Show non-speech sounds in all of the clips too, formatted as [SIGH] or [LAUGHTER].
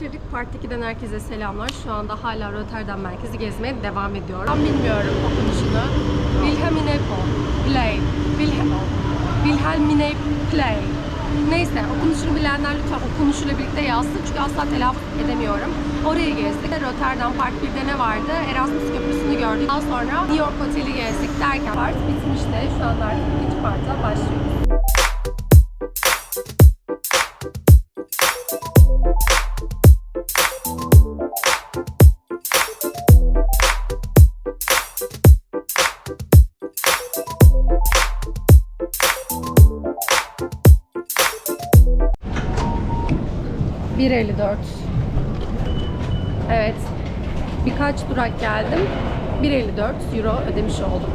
bitirdik. Part 2'den herkese selamlar. Şu anda hala Rotterdam merkezi gezmeye devam ediyorum. Ben bilmiyorum okunuşunu. Wilhelmine Play. Wilhelm Wilhelmine Play. Neyse okunuşunu bilenler lütfen okunuşuyla birlikte yazsın çünkü asla telaffuz edemiyorum. Orayı gezdik. Rotterdam Part 1'de ne vardı? Erasmus Köprüsü'nü gördük. Daha sonra New York Oteli gezdik derken part bitmişti. Şu anda artık ikinci parta başlıyoruz. ...1.54 Evet. Birkaç durak geldim. 1.54 euro ödemiş oldum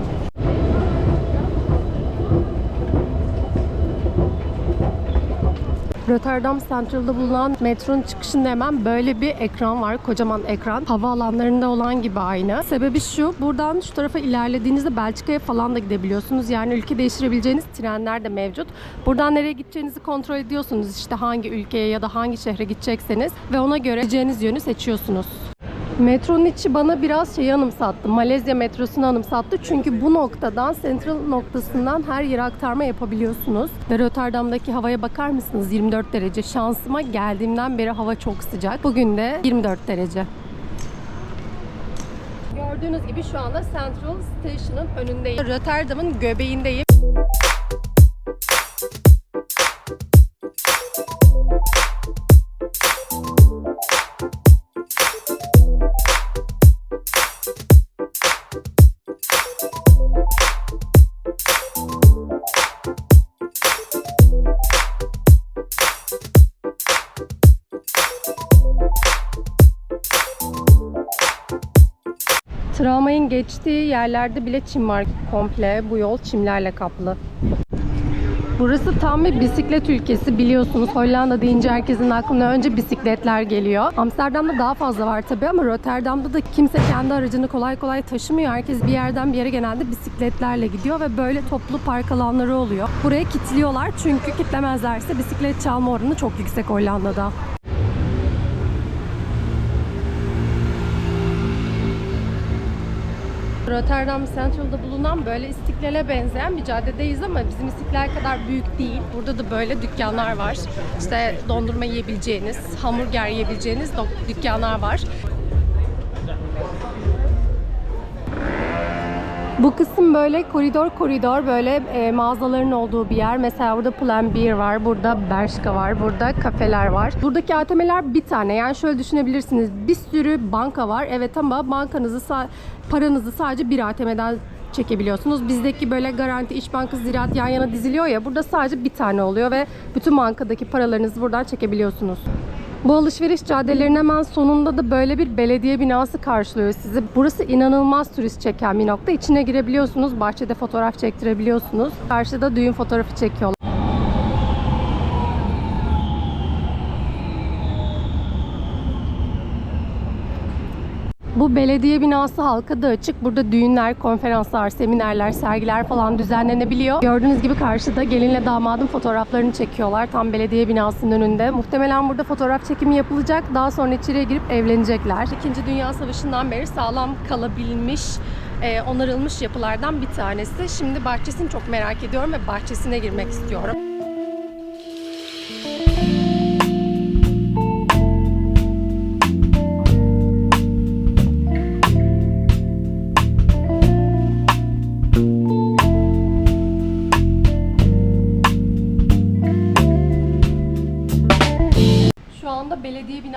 Rotterdam Central'da bulunan metronun çıkışında hemen böyle bir ekran var. Kocaman ekran. Havaalanlarında olan gibi aynı. Sebebi şu. Buradan şu tarafa ilerlediğinizde Belçika'ya falan da gidebiliyorsunuz. Yani ülke değiştirebileceğiniz trenler de mevcut. Buradan nereye gideceğinizi kontrol ediyorsunuz. İşte hangi ülkeye ya da hangi şehre gidecekseniz ve ona göre gideceğiniz yönü seçiyorsunuz. Metronun içi bana biraz şeyi anımsattı. Malezya metrosunu anımsattı. Çünkü bu noktadan, Central noktasından her yere aktarma yapabiliyorsunuz. Ve Rotterdam'daki havaya bakar mısınız? 24 derece. Şansıma geldiğimden beri hava çok sıcak. Bugün de 24 derece. Gördüğünüz gibi şu anda Central Station'ın önündeyim. Rotterdam'ın göbeğindeyim. Tramvayın geçtiği yerlerde bile çim var komple. Bu yol çimlerle kaplı. Burası tam bir bisiklet ülkesi biliyorsunuz. Hollanda deyince herkesin aklına önce bisikletler geliyor. Amsterdam'da daha fazla var tabii ama Rotterdam'da da kimse kendi aracını kolay kolay taşımıyor. Herkes bir yerden bir yere genelde bisikletlerle gidiyor ve böyle toplu park alanları oluyor. Buraya kilitliyorlar çünkü kitlemezlerse bisiklet çalma oranı çok yüksek Hollanda'da. Rotterdam Central'da bulunan böyle istiklale benzeyen bir caddedeyiz ama bizim istiklal kadar büyük değil. Burada da böyle dükkanlar var. İşte dondurma yiyebileceğiniz, hamburger yiyebileceğiniz dükkanlar var. Bu kısım böyle koridor koridor böyle e, mağazaların olduğu bir yer. Mesela burada Plan 1 var, burada Bershka var, burada kafeler var. Buradaki ATM'ler bir tane. Yani şöyle düşünebilirsiniz. Bir sürü banka var. Evet ama bankanızı paranızı sadece bir ATM'den çekebiliyorsunuz. Bizdeki böyle Garanti, İş Bankası, Ziraat yan yana diziliyor ya. Burada sadece bir tane oluyor ve bütün bankadaki paralarınızı buradan çekebiliyorsunuz. Bu alışveriş caddelerinin hemen sonunda da böyle bir belediye binası karşılıyor sizi. Burası inanılmaz turist çeken bir nokta. İçine girebiliyorsunuz, bahçede fotoğraf çektirebiliyorsunuz. Karşıda düğün fotoğrafı çekiyorlar. Bu belediye binası halka da açık. Burada düğünler, konferanslar, seminerler, sergiler falan düzenlenebiliyor. Gördüğünüz gibi karşıda gelinle damadın fotoğraflarını çekiyorlar. Tam belediye binasının önünde. Muhtemelen burada fotoğraf çekimi yapılacak. Daha sonra içeriye girip evlenecekler. İkinci Dünya Savaşı'ndan beri sağlam kalabilmiş e, onarılmış yapılardan bir tanesi. Şimdi bahçesini çok merak ediyorum ve bahçesine girmek istiyorum.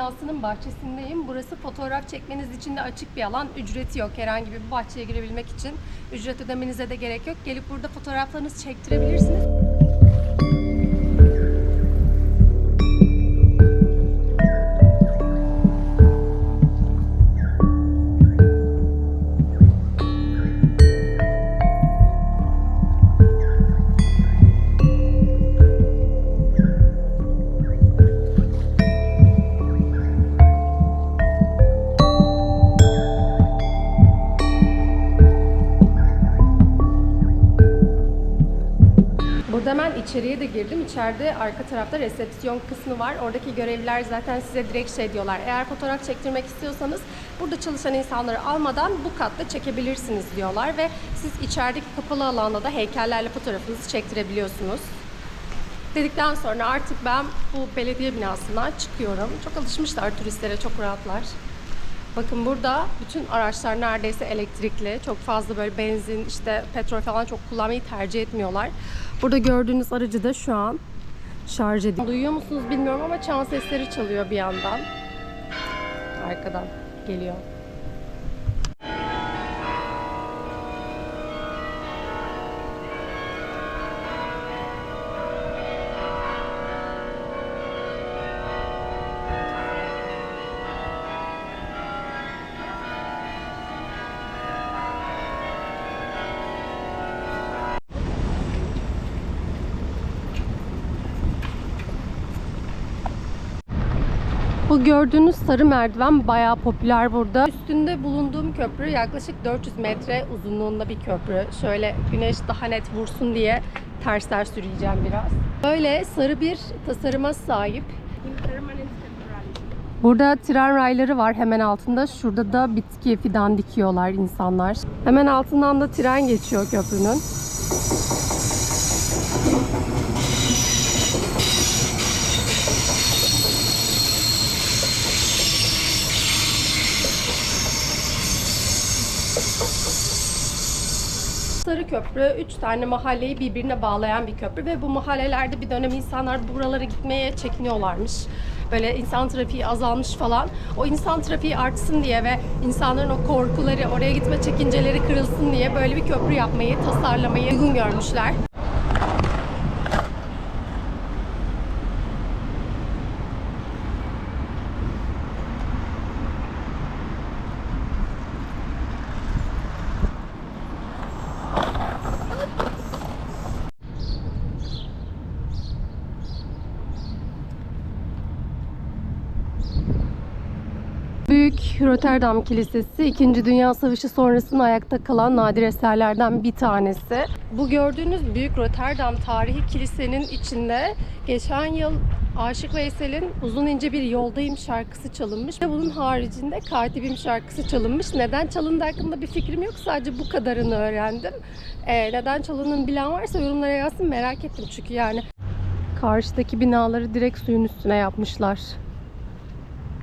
Binasının bahçesindeyim. Burası fotoğraf çekmeniz için de açık bir alan. Ücreti yok. Herhangi bir bahçeye girebilmek için ücret ödemenize de gerek yok. Gelip burada fotoğraflarınızı çektirebilirsiniz. İçeriye de girdim. İçeride arka tarafta resepsiyon kısmı var. Oradaki görevliler zaten size direkt şey diyorlar. Eğer fotoğraf çektirmek istiyorsanız burada çalışan insanları almadan bu katta çekebilirsiniz diyorlar. Ve siz içerideki kapalı alanda da heykellerle fotoğrafınızı çektirebiliyorsunuz. Dedikten sonra artık ben bu belediye binasından çıkıyorum. Çok alışmışlar turistlere, çok rahatlar. Bakın burada bütün araçlar neredeyse elektrikli. Çok fazla böyle benzin, işte petrol falan çok kullanmayı tercih etmiyorlar. Burada gördüğünüz aracı da şu an şarj ediyor. Duyuyor musunuz bilmiyorum ama çan sesleri çalıyor bir yandan. Arkadan geliyor. Gördüğünüz sarı merdiven bayağı popüler burada. Üstünde bulunduğum köprü yaklaşık 400 metre uzunluğunda bir köprü. Şöyle güneş daha net vursun diye ters ters yürüyeceğim biraz. Böyle sarı bir tasarıma sahip. Burada tren rayları var hemen altında. Şurada da bitki fidan dikiyorlar insanlar. Hemen altından da tren geçiyor köprünün. Sarı Köprü 3 tane mahalleyi birbirine bağlayan bir köprü ve bu mahallelerde bir dönem insanlar buralara gitmeye çekiniyorlarmış. Böyle insan trafiği azalmış falan. O insan trafiği artsın diye ve insanların o korkuları, oraya gitme çekinceleri kırılsın diye böyle bir köprü yapmayı, tasarlamayı uygun görmüşler. Rotterdam Kilisesi 2. Dünya Savaşı sonrasında ayakta kalan nadir eserlerden bir tanesi. Bu gördüğünüz Büyük Rotterdam tarihi kilisenin içinde geçen yıl Aşık Veysel'in Uzun ince bir yoldayım şarkısı çalınmış ve bunun haricinde Katibim şarkısı çalınmış. Neden çalındığı hakkında bir fikrim yok. Sadece bu kadarını öğrendim. Ee, neden çalındığını bilen varsa yorumlara yazsın merak ettim çünkü yani. Karşıdaki binaları direkt suyun üstüne yapmışlar.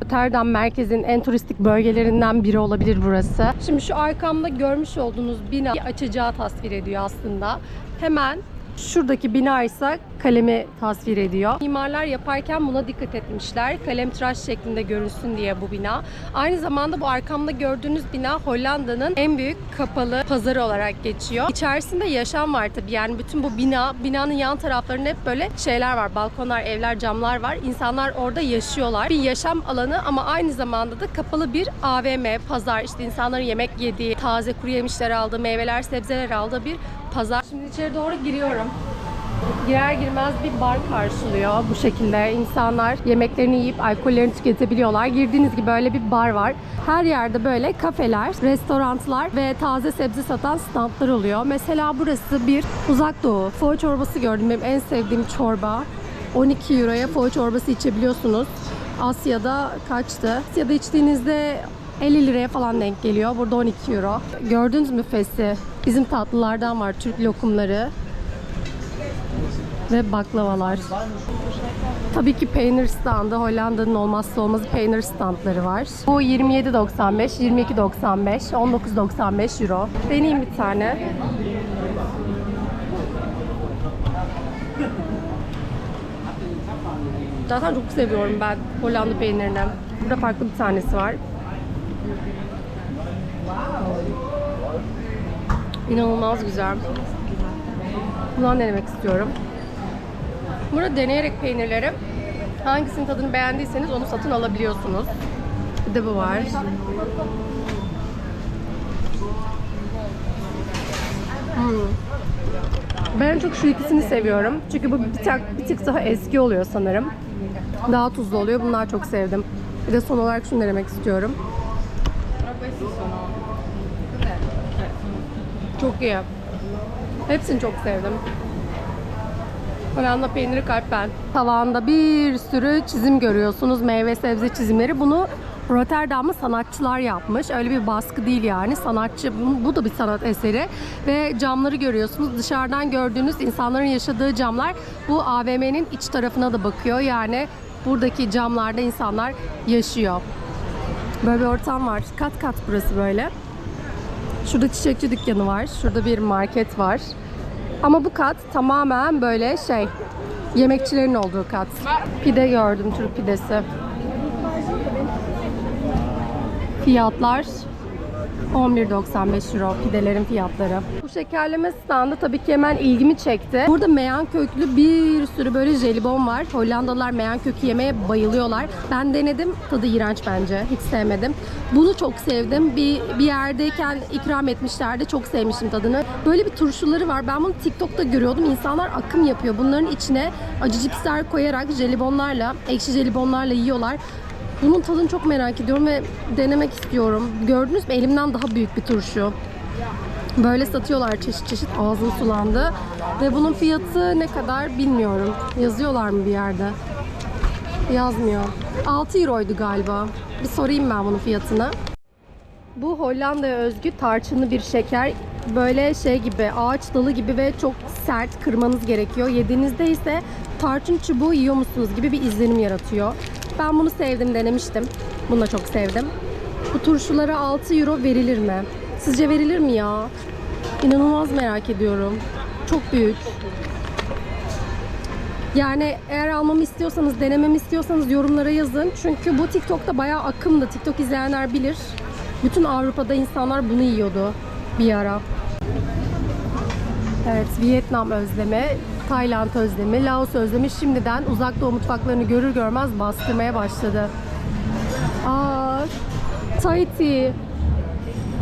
Rotterdam merkezin en turistik bölgelerinden biri olabilir burası. Şimdi şu arkamda görmüş olduğunuz bina açacağı tasvir ediyor aslında. Hemen şuradaki bina ise kalemi tasvir ediyor. Mimarlar yaparken buna dikkat etmişler. Kalem tıraş şeklinde görünsün diye bu bina. Aynı zamanda bu arkamda gördüğünüz bina Hollanda'nın en büyük kapalı pazarı olarak geçiyor. İçerisinde yaşam var tabii. Yani bütün bu bina, binanın yan taraflarında hep böyle şeyler var. Balkonlar, evler, camlar var. İnsanlar orada yaşıyorlar. Bir yaşam alanı ama aynı zamanda da kapalı bir AVM, pazar. İşte insanların yemek yediği, taze kuru yemişler aldığı, meyveler, sebzeler aldığı bir pazar. Şimdi içeri doğru giriyorum. Girer girmez bir bar karşılıyor bu şekilde. İnsanlar yemeklerini yiyip alkollerini tüketebiliyorlar. Girdiğiniz gibi böyle bir bar var. Her yerde böyle kafeler, restoranlar ve taze sebze satan standlar oluyor. Mesela burası bir uzak doğu. Foğ çorbası gördüm. Benim en sevdiğim çorba. 12 euroya foğ çorbası içebiliyorsunuz. Asya'da kaçtı? Asya'da içtiğinizde 50 liraya falan denk geliyor. Burada 12 euro. Gördünüz mü fesi? Bizim tatlılardan var. Türk lokumları ve baklavalar. Tabii ki peynir standı. Hollanda'nın olmazsa olmazı peynir standları var. Bu 27.95, 22.95, 19.95 euro. Deneyeyim bir tane. Zaten çok seviyorum ben Hollanda peynirini. Burada farklı bir tanesi var. İnanılmaz güzel. Bundan denemek istiyorum. Burada deneyerek peynirleri hangisinin tadını beğendiyseniz onu satın alabiliyorsunuz. Bir de bu var. Hmm. Ben çok şu ikisini seviyorum. Çünkü bu bir tık, bir tık daha eski oluyor sanırım. Daha tuzlu oluyor. Bunlar çok sevdim. Bir de son olarak şunu denemek istiyorum. Çok iyi. Hepsini çok sevdim. Hollanda peyniri kalp ben. Tavanda bir sürü çizim görüyorsunuz. Meyve sebze çizimleri. Bunu Rotterdam'ı sanatçılar yapmış. Öyle bir baskı değil yani. Sanatçı, bu da bir sanat eseri. Ve camları görüyorsunuz. Dışarıdan gördüğünüz insanların yaşadığı camlar bu AVM'nin iç tarafına da bakıyor. Yani buradaki camlarda insanlar yaşıyor. Böyle bir ortam var. Kat kat burası böyle. Şurada çiçekçi dükkanı var. Şurada bir market var. Ama bu kat tamamen böyle şey yemekçilerin olduğu kat. Pide gördüm Türk pidesi. Fiyatlar 11.95 euro pidelerin fiyatları. Bu şekerleme standı tabii ki hemen ilgimi çekti. Burada meyan köklü bir sürü böyle jelibon var. Hollandalılar meyan kökü yemeye bayılıyorlar. Ben denedim. Tadı iğrenç bence. Hiç sevmedim. Bunu çok sevdim. Bir, bir yerdeyken ikram etmişlerdi. Çok sevmiştim tadını. Böyle bir turşuları var. Ben bunu TikTok'ta görüyordum. İnsanlar akım yapıyor. Bunların içine acı cipsler koyarak jelibonlarla, ekşi jelibonlarla yiyorlar. Bunun tadını çok merak ediyorum ve denemek istiyorum. Gördünüz mü elimden daha büyük bir turşu. Böyle satıyorlar çeşit çeşit ağzım sulandı. Ve bunun fiyatı ne kadar bilmiyorum. Yazıyorlar mı bir yerde? Yazmıyor. 6 euroydu galiba. Bir sorayım ben bunun fiyatını. Bu Hollanda'ya özgü tarçınlı bir şeker. Böyle şey gibi, ağaç dalı gibi ve çok sert kırmanız gerekiyor. Yediğinizde ise tarçın çubuğu yiyor musunuz gibi bir izlenim yaratıyor. Ben bunu sevdim, denemiştim. Bunu da çok sevdim. Bu turşulara 6 euro verilir mi? Sizce verilir mi ya? İnanılmaz merak ediyorum. Çok büyük. Yani eğer almamı istiyorsanız, denememi istiyorsanız yorumlara yazın. Çünkü bu TikTok'ta bayağı akımdı. TikTok izleyenler bilir. Bütün Avrupa'da insanlar bunu yiyordu bir ara. Evet, Vietnam özlemi, Tayland özlemi, Laos özlemi şimdiden uzak doğu mutfaklarını görür görmez bastırmaya başladı. Aa, Tahiti.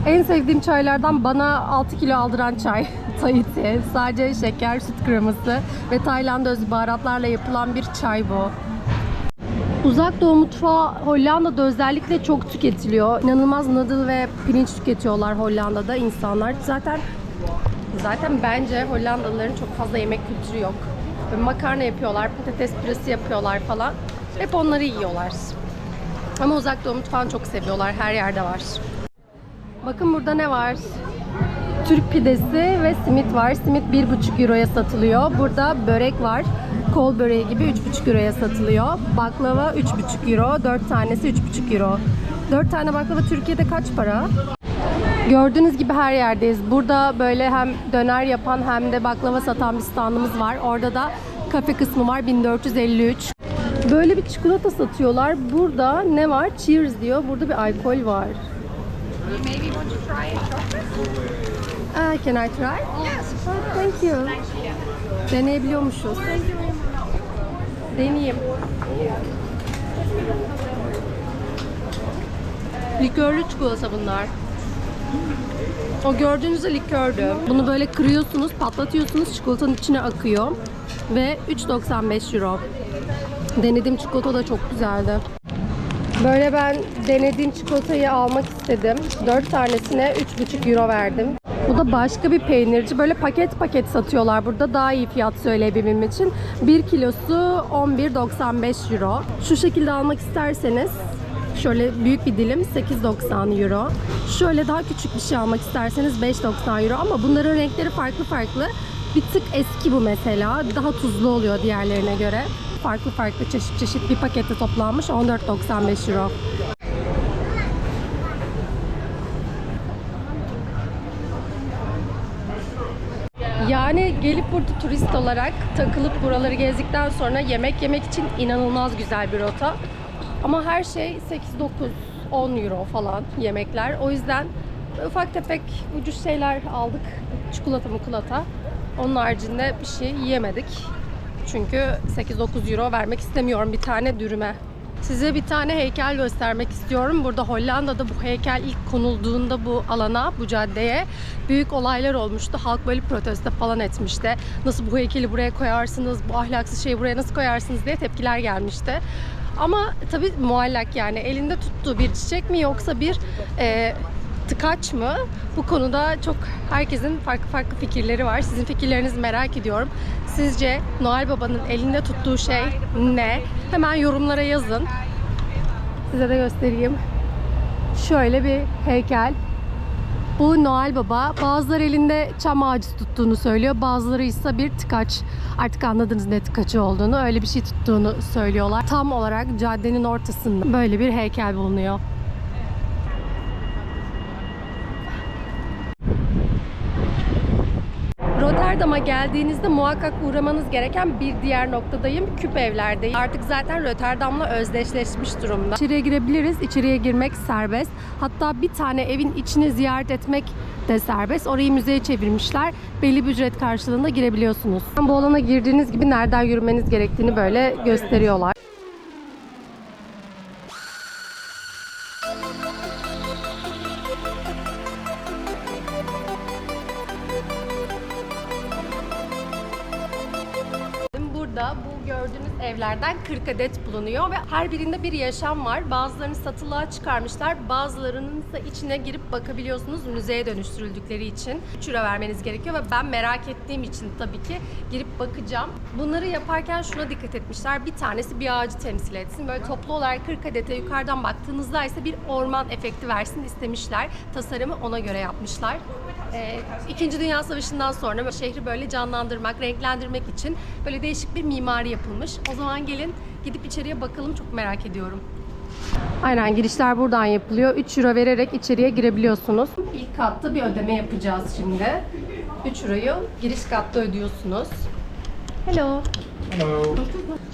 En sevdiğim çaylardan bana 6 kilo aldıran çay. [LAUGHS] Tahiti. Sadece şeker, süt kreması ve Tayland özgü baharatlarla yapılan bir çay bu. Uzak Doğu mutfağı Hollanda'da özellikle çok tüketiliyor. İnanılmaz noodle ve pirinç tüketiyorlar Hollanda'da insanlar. Zaten zaten bence Hollandalıların çok fazla yemek kültürü yok. Böyle makarna yapıyorlar, patates püresi yapıyorlar falan. Hep onları yiyorlar. Ama Uzak Doğu mutfağını çok seviyorlar. Her yerde var. Bakın burada ne var? Türk pidesi ve simit var. Simit 1,5 euroya satılıyor. Burada börek var. Kol böreği gibi 3,5 euroya satılıyor. Baklava 3,5 euro. 4 tanesi 3,5 euro. 4 tane baklava Türkiye'de kaç para? Gördüğünüz gibi her yerdeyiz. Burada böyle hem döner yapan hem de baklava satan bir standımız var. Orada da kafe kısmı var 1453. Böyle bir çikolata satıyorlar. Burada ne var? Cheers diyor. Burada bir alkol var. Ah, can I try? Yes. Oh, thank you. Deneyebiliyormuşuz. Deneyeyim. Likörlü çikolata bunlar. O gördüğünüz likördü. Bunu böyle kırıyorsunuz, patlatıyorsunuz, çikolatanın içine akıyor. Ve 3.95 euro. Denediğim çikolata da çok güzeldi. Böyle ben denediğim çikolatayı almak istedim. 4 tanesine 3,5 euro verdim. Bu da başka bir peynirci. Böyle paket paket satıyorlar burada. Daha iyi fiyat söyleyebilmem için. 1 kilosu 11.95 euro. Şu şekilde almak isterseniz şöyle büyük bir dilim 8.90 euro. Şöyle daha küçük bir şey almak isterseniz 5.90 euro ama bunların renkleri farklı farklı. Bir tık eski bu mesela. Daha tuzlu oluyor diğerlerine göre. Farklı farklı çeşit çeşit bir pakette toplanmış 14.95 euro. Yani gelip burada turist olarak takılıp buraları gezdikten sonra yemek yemek için inanılmaz güzel bir rota. Ama her şey 8-9-10 euro falan yemekler. O yüzden ufak tefek ucuz şeyler aldık. Çikolata mukulata. Onun haricinde bir şey yiyemedik. Çünkü 8-9 euro vermek istemiyorum bir tane dürüme. Size bir tane heykel göstermek istiyorum. Burada Hollanda'da bu heykel ilk konulduğunda bu alana, bu caddeye büyük olaylar olmuştu. Halk böyle protesto falan etmişti. Nasıl bu heykeli buraya koyarsınız, bu ahlaksız şeyi buraya nasıl koyarsınız diye tepkiler gelmişti. Ama tabii muallak yani elinde tuttuğu bir çiçek mi yoksa bir e, tıkaç mı? Bu konuda çok herkesin farklı farklı fikirleri var. Sizin fikirlerinizi merak ediyorum. Sizce Noel Baba'nın elinde tuttuğu şey ne? Hemen yorumlara yazın. Size de göstereyim. Şöyle bir heykel. Bu Noel Baba. Bazıları elinde çam ağacı tuttuğunu söylüyor. Bazıları ise bir tıkaç. Artık anladınız ne tıkaçı olduğunu. Öyle bir şey tuttuğunu söylüyorlar. Tam olarak caddenin ortasında böyle bir heykel bulunuyor. Rotterdam'a geldiğinizde muhakkak uğramanız gereken bir diğer noktadayım. Küp evlerdeyim. Artık zaten Rotterdam'la özdeşleşmiş durumda. İçeriye girebiliriz. İçeriye girmek serbest. Hatta bir tane evin içini ziyaret etmek de serbest. Orayı müzeye çevirmişler. Belli bir ücret karşılığında girebiliyorsunuz. Bu alana girdiğiniz gibi nereden yürümeniz gerektiğini böyle gösteriyorlar. Evlerden 40 adet bulunuyor ve her birinde bir yaşam var. Bazılarını satılığa çıkarmışlar, bazılarının ise içine girip bakabiliyorsunuz müzeye dönüştürüldükleri için. 3 euro vermeniz gerekiyor ve ben merak ettiğim için tabii ki girip bakacağım. Bunları yaparken şuna dikkat etmişler. Bir tanesi bir ağacı temsil etsin. Böyle toplu olarak 40 adete yukarıdan baktığınızda ise bir orman efekti versin istemişler. Tasarımı ona göre yapmışlar. Ee, İkinci Dünya Savaşı'ndan sonra şehri böyle canlandırmak, renklendirmek için böyle değişik bir mimari yapılmış. O zaman gelin gidip içeriye bakalım çok merak ediyorum. Aynen girişler buradan yapılıyor. 3 euro vererek içeriye girebiliyorsunuz. İlk katta bir ödeme yapacağız şimdi. 3 euroyu giriş katta ödüyorsunuz. Hello.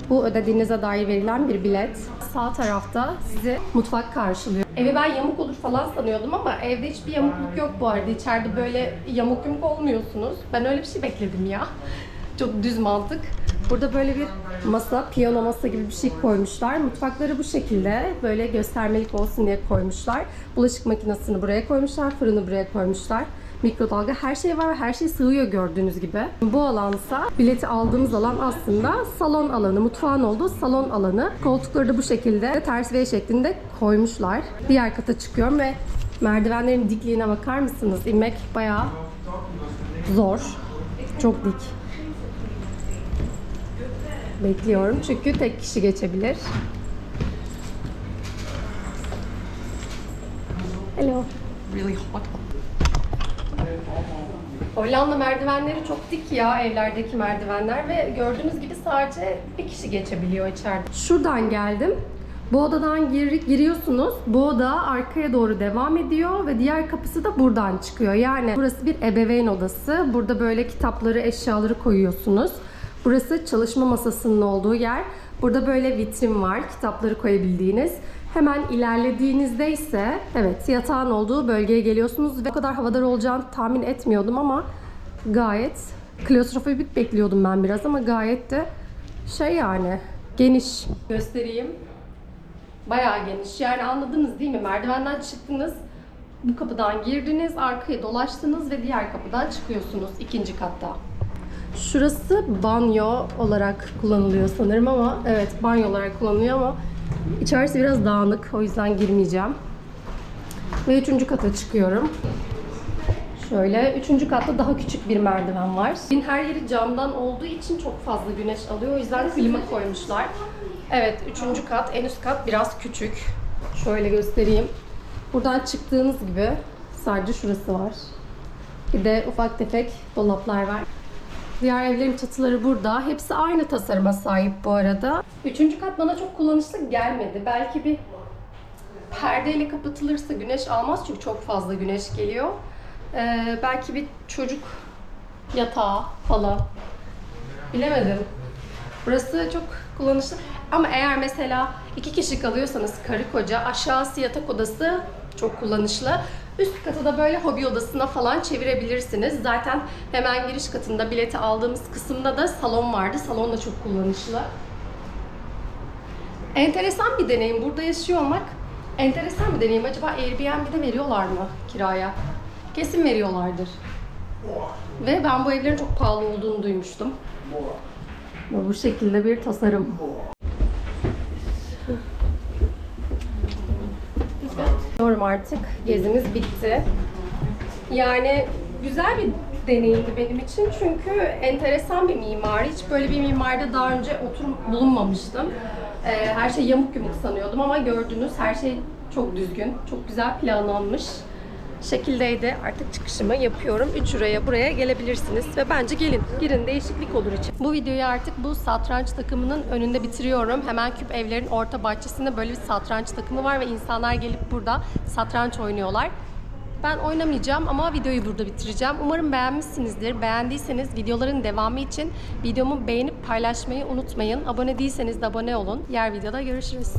Bu ödediğinize dair verilen bir bilet. Sağ tarafta sizi mutfak karşılıyor. Evi ben yamuk olur falan sanıyordum ama evde hiçbir yamukluk yok bu arada. İçeride böyle yamuk yumuk olmuyorsunuz. Ben öyle bir şey bekledim ya. Çok düz mantık. Burada böyle bir masa, piyano masa gibi bir şey koymuşlar. Mutfakları bu şekilde böyle göstermelik olsun diye koymuşlar. Bulaşık makinesini buraya koymuşlar, fırını buraya koymuşlar. Mikrodalga her şey var ve her şey sığıyor gördüğünüz gibi. Bu alansa bileti aldığımız alan aslında salon alanı, mutfağın olduğu salon alanı. Koltukları da bu şekilde ters V şeklinde koymuşlar. Diğer kata çıkıyorum ve merdivenlerin dikliğine bakar mısınız? İnmek bayağı zor. Çok dik. Bekliyorum çünkü tek kişi geçebilir. Hello. Really hot. Hollanda merdivenleri çok dik ya evlerdeki merdivenler ve gördüğünüz gibi sadece bir kişi geçebiliyor içeride. Şuradan geldim. Bu odadan gir, giriyorsunuz. Bu oda arkaya doğru devam ediyor ve diğer kapısı da buradan çıkıyor. Yani burası bir ebeveyn odası. Burada böyle kitapları, eşyaları koyuyorsunuz. Burası çalışma masasının olduğu yer. Burada böyle vitrin var, kitapları koyabildiğiniz. Hemen ilerlediğinizde ise evet yatağın olduğu bölgeye geliyorsunuz ve o kadar havadar olacağını tahmin etmiyordum ama gayet klostrofobik bekliyordum ben biraz ama gayet de şey yani geniş. Göstereyim. Bayağı geniş. Yani anladınız değil mi? Merdivenden çıktınız. Bu kapıdan girdiniz, arkaya dolaştınız ve diğer kapıdan çıkıyorsunuz ikinci katta. Şurası banyo olarak kullanılıyor sanırım ama evet banyo olarak kullanılıyor ama içerisi biraz dağınık o yüzden girmeyeceğim. Ve üçüncü kata çıkıyorum. Şöyle üçüncü katta daha küçük bir merdiven var. Evin her yeri camdan olduğu için çok fazla güneş alıyor. O yüzden klima koymuşlar. Evet üçüncü kat en üst kat biraz küçük. Şöyle göstereyim. Buradan çıktığınız gibi sadece şurası var. Bir de ufak tefek dolaplar var. Diğer evlerin çatıları burada. Hepsi aynı tasarıma sahip bu arada. Üçüncü kat bana çok kullanışlı gelmedi. Belki bir perdeyle kapatılırsa güneş almaz çünkü çok fazla güneş geliyor. Ee, belki bir çocuk yatağı falan. Bilemedim. Burası çok kullanışlı. Ama eğer mesela iki kişi kalıyorsanız karı koca aşağısı yatak odası çok kullanışlı. Üst katı da böyle hobi odasına falan çevirebilirsiniz. Zaten hemen giriş katında bileti aldığımız kısımda da salon vardı. Salon da çok kullanışlı. Enteresan bir deneyim. Burada yaşıyor olmak enteresan bir deneyim. Acaba Airbnb'de veriyorlar mı kiraya? Kesin veriyorlardır. Ve ben bu evlerin çok pahalı olduğunu duymuştum. Bu şekilde bir tasarım. Gidiyorum artık. Gezimiz bitti. Yani güzel bir deneyimdi benim için çünkü enteresan bir mimari. Hiç böyle bir mimaride daha önce oturum bulunmamıştım. Ee, her şey yamuk yumuk sanıyordum ama gördünüz her şey çok düzgün, çok güzel planlanmış şekildeydi. Artık çıkışımı yapıyorum. 3 liraya buraya gelebilirsiniz ve bence gelin. Girin değişiklik olur için. Bu videoyu artık bu satranç takımının önünde bitiriyorum. Hemen Küp Evler'in orta bahçesinde böyle bir satranç takımı var ve insanlar gelip burada satranç oynuyorlar. Ben oynamayacağım ama videoyu burada bitireceğim. Umarım beğenmişsinizdir. Beğendiyseniz videoların devamı için videomu beğenip paylaşmayı unutmayın. Abone değilseniz de abone olun. Diğer videoda görüşürüz.